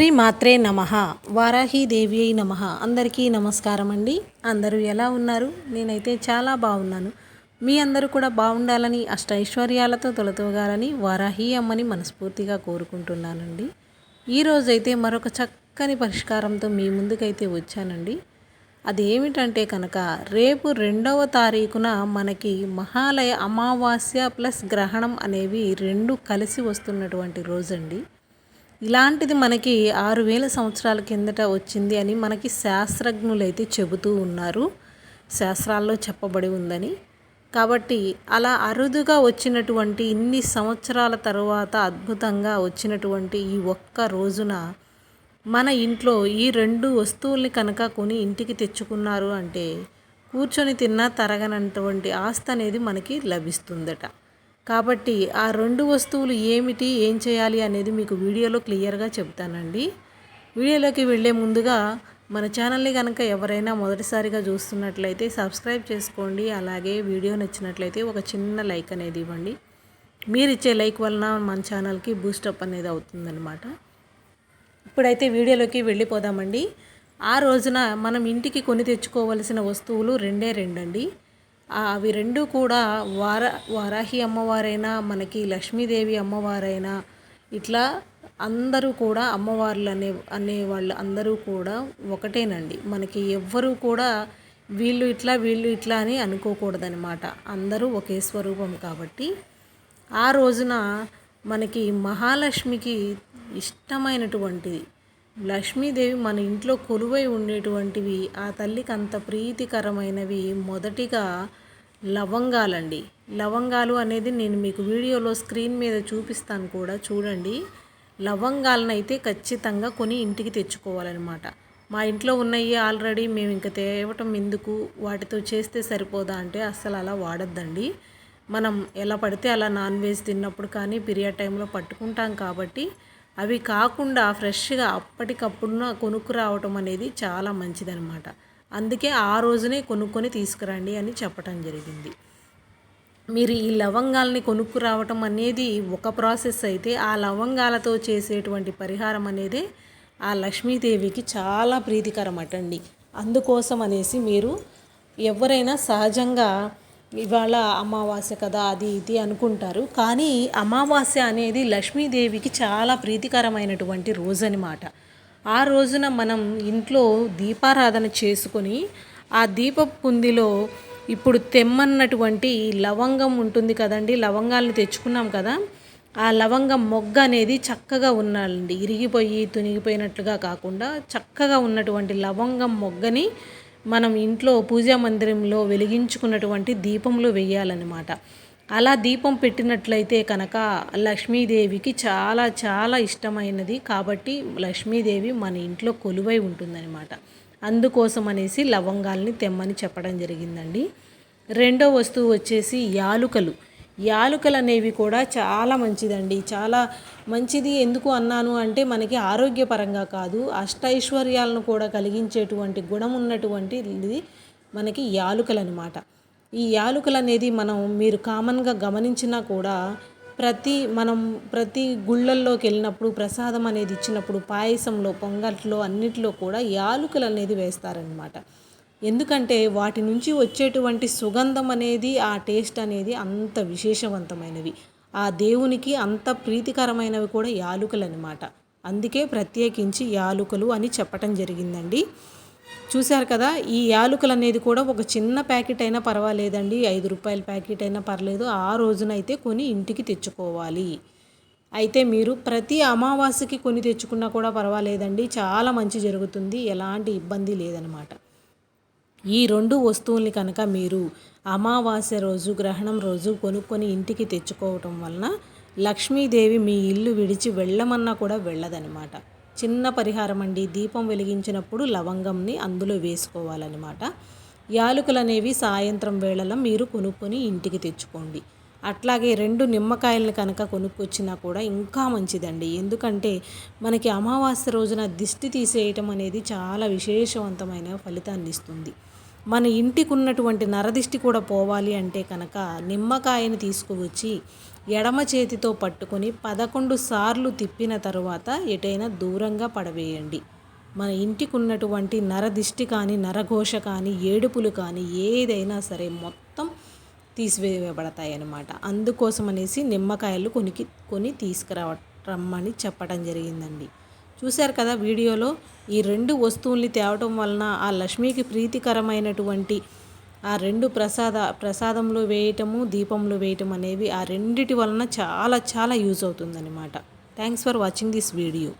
శ్రీ మాత్రే నమ. వారాహీదేవి అయి నమ. అందరికీ నమస్కారం అండి అందరూ ఎలా ఉన్నారు? నేనైతే చాలా బాగున్నాను. మీ అందరూ కూడా బాగుండాలని అష్ట ఐశ్వర్యాలతో తొలతోగాలని వారాహి అమ్మని మనస్ఫూర్తిగా కోరుకుంటున్నానండి. ఈరోజైతే మరొక చక్కని పరిష్కారంతో మీ ముందుకైతే వచ్చానండి. అది ఏమిటంటే కనుక రేపు రెండవ తారీఖున మనకి మహాలయ అమావాస్య ప్లస్ గ్రహణం అనేవి రెండు కలిసి వస్తున్నటువంటి రోజండి. ఇలాంటిది మనకి ఆరు వేల సంవత్సరాల కిందట వచ్చింది అని మనకి శాస్త్రజ్ఞులైతే చెబుతూ ఉన్నారు. శాస్త్రాల్లో చెప్పబడి ఉందని. కాబట్టి అలా అరుదుగా వచ్చినటువంటి ఇన్ని సంవత్సరాల తరువాత అద్భుతంగా వచ్చినటువంటి ఈ ఒక్క రోజున మన ఇంట్లో ఈ రెండు వస్తువుల్ని కనుక కొని ఇంటికి తెచ్చుకున్నారు అంటే కూర్చొని తిన్నా తరగనటువంటి ఆస్తి అనేది మనకి లభిస్తుందట. కాబట్టి ఆ రెండు వస్తువులు ఏమిటి ఏం చేయాలి అనేది మీకు వీడియోలో క్లియర్గా చెప్తానండి. వీడియోలోకి వెళ్ళే ముందుగా మన ఛానల్ని కనుక ఎవరైనా మొదటిసారిగా చూస్తున్నట్లయితే సబ్స్క్రైబ్ చేసుకోండి. అలాగే వీడియో నచ్చినట్లయితే ఒక చిన్న లైక్ అనేది ఇవ్వండి. మీరు ఇచ్చే లైక్ వలన మన ఛానల్కి బూస్టప్ అనేది అవుతుందన్నమాట. ఇప్పుడైతే వీడియోలోకి వెళ్ళిపోదామండి. ఆ రోజున మనం ఇంటికి కొని తెచ్చుకోవలసిన వస్తువులు రెండే రెండండి. అవి రెండు కూడా వార వారాహి అమ్మవారైనా మనకి లక్ష్మీదేవి అమ్మవారైనా ఇట్లా అందరూ కూడా అమ్మవార్లు అనే అనేవాళ్ళు అందరూ కూడా ఒకటేనండి. మనకి ఎవ్వరూ కూడా వీళ్ళు ఇట్లా వీళ్ళు ఇట్లా అని అనుకోకూడదనమాట అందరూ ఒకే స్వరూపం కాబట్టి. ఆ రోజున మనకి మహాలక్ష్మికి ఇష్టమైనటువంటిది లక్ష్మీదేవి మన ఇంట్లో కొలువై ఉండేటువంటివి ఆ తల్లికి అంత ప్రీతికరమైనవి మొదటిగా లవంగాలండి. లవంగాలు అనేది నేను మీకు వీడియోలో స్క్రీన్ మీద చూపిస్తాను కూడా చూడండి. లవంగాలను అయితే ఖచ్చితంగా కొని ఇంటికి తెచ్చుకోవాలన్నమాట. మా ఇంట్లో ఉన్నాయి ఆల్రెడీ మేము ఇంకా తేవటం ఎందుకు వాటితో చేస్తే సరిపోదా అంటే అస్సలు అలా వాడద్దండి. మనం ఎలా పడితే అలా నాన్ వెజ్ తిన్నప్పుడు కానీ పీరియడ్ టైంలో పట్టుకుంటాం కాబట్టి అవి కాకుండా ఫ్రెష్గా అప్పటికప్పుడు కొనుక్కు రావటం అనేది చాలా మంచిదనమాట అందుకే ఆ రోజునే కొనుక్కొని తీసుకురండి అని చెప్పటం జరిగింది. మీరు ఈ లవంగాల్ని కొనుక్కు రావటం అనేది ఒక ప్రాసెస్ అయితే ఆ లవంగాలతో చేసేటువంటి పరిహారం అనేది ఆ లక్ష్మీదేవికి చాలా ప్రీతికరం అటండి. అందుకోసం అనేసి మీరు ఎవరైనా సహజంగా ఇవాళ అమావాస్య కదా అది ఇది అనుకుంటారు. కానీ అమావాస్య అనేది లక్ష్మీదేవికి చాలా ప్రీతికరమైనటువంటి రోజు అనమాట ఆ రోజున మనం ఇంట్లో దీపారాధన చేసుకొని ఆ దీప కుందిలో ఇప్పుడు తెమ్మన్నటువంటి లవంగం ఉంటుంది కదండి లవంగాలను తెచ్చుకున్నాం కదా ఆ లవంగం మొగ్గ అనేది చక్కగా ఉండాలండి. ఇరిగిపోయి తునిగిపోయినట్లుగా కాకుండా చక్కగా ఉన్నటువంటి లవంగం మొగ్గని మనం ఇంట్లో పూజా మందిరంలో వెలిగించుకున్నటువంటి దీపంలో వేయాలన్నమాట అలా దీపం పెట్టినట్లయితే కనుక లక్ష్మీదేవికి చాలా చాలా ఇష్టమైనది. కాబట్టి లక్ష్మీదేవి మన ఇంట్లో కొలువై ఉంటుందన్నమాట. అందుకోసం అనేసి లవంగాల్ని తెమ్మని చెప్పడం జరిగిందండి. రెండో వస్తువు వచ్చేసి యాలుకలు. యాలుకలు అనేవి కూడా చాలా మంచిదండి. చాలా మంచిది ఎందుకు అన్నాను అంటే మనకి ఆరోగ్యపరంగా కాదు అష్టైశ్వర్యాలను కూడా కలిగించేటువంటి గుణం ఉన్నటువంటి ఇది మనకి యాలుకలు అనమాట ఈ యాలుకలు అనేది మనం మీరు కామన్గా గమనించినా కూడా ప్రతి మనం ప్రతి గుళ్ళల్లోకి వెళ్ళినప్పుడు ప్రసాదం అనేది ఇచ్చినప్పుడు పాయసంలో పొంగట్లో అన్నిటిలో కూడా యాలుకలు అనేది వేస్తారనమాట. ఎందుకంటే వాటి నుంచి వచ్చేటువంటి సుగంధం అనేది ఆ టేస్ట్ అనేది అంత విశేషవంతమైనవి. ఆ దేవునికి అంత ప్రీతికరమైనవి కూడా యాలుకలు అనమాట అందుకే ప్రత్యేకించి యాలుకలు అని చెప్పటం జరిగిందండి. చూశారు కదా ఈ యాలుకలు అనేది కూడా ఒక చిన్న ప్యాకెట్ అయినా పర్వాలేదండి. ఐదు రూపాయల ప్యాకెట్ అయినా పర్లేదు. ఆ రోజునైతే కొని ఇంటికి తెచ్చుకోవాలి. అయితే మీరు ప్రతి అమావాస్యకి కొని తెచ్చుకున్నా కూడా పర్వాలేదండి. చాలా మంచి జరుగుతుంది. ఎలాంటి ఇబ్బంది లేదనమాట. ఈ రెండు వస్తువుల్ని కనుక మీరు అమావాస్య రోజు గ్రహణం రోజు కొనుక్కొని ఇంటికి తెచ్చుకోవటం వలన లక్ష్మీదేవి మీ ఇల్లు విడిచి వెళ్ళమన్నా కూడా వెళ్ళదనమాట చిన్న పరిహారం అండి. దీపం వెలిగించినప్పుడు లవంగంని అందులో వేసుకోవాలన్నమాట. యాలకులు అనేవి సాయంత్రం వేళలో మీరు కొనుక్కొని ఇంటికి తెచ్చుకోండి. అట్లాగే రెండు నిమ్మకాయలను కనుక కొనుక్కొచ్చినా కూడా ఇంకా మంచిదండి. ఎందుకంటే మనకి అమావాస్య రోజున దిష్టి తీసేయటం అనేది చాలా విశేషవంతమైన ఫలితాన్ని ఇస్తుంది. మన ఇంటికి ఉన్నటువంటి నరదిష్టి కూడా పోవాలి అంటే కనుక నిమ్మకాయని తీసుకువచ్చి ఎడమ చేతితో పట్టుకొని పదకొండు సార్లు తిప్పిన తరువాత ఎటైనా దూరంగా పడవేయండి. మన ఇంటికి ఉన్నటువంటి నరదిష్టి కానీ నరఘోష కానీ ఏడుపులు కానీ ఏదైనా సరే మొత్తం తీసివేయబడతాయి అన్నమాట అందుకోసం అనేసి నిమ్మకాయలు కొనికి కొని తీసుకురావ రమ్మని చెప్పడం జరిగిందండి. చూశారు కదా వీడియోలో ఈ రెండు వస్తువుల్ని తేవటం వలన ఆ లక్ష్మికి ప్రీతికరమైనటువంటి ఆ రెండు ప్రసాద ప్రసాదంలో వేయటము దీపంలో వేయటం అనేవి ఆ రెండిటి వలన చాలా చాలా యూజ్ అవుతుందన్నమాట. Thanks for watching this video.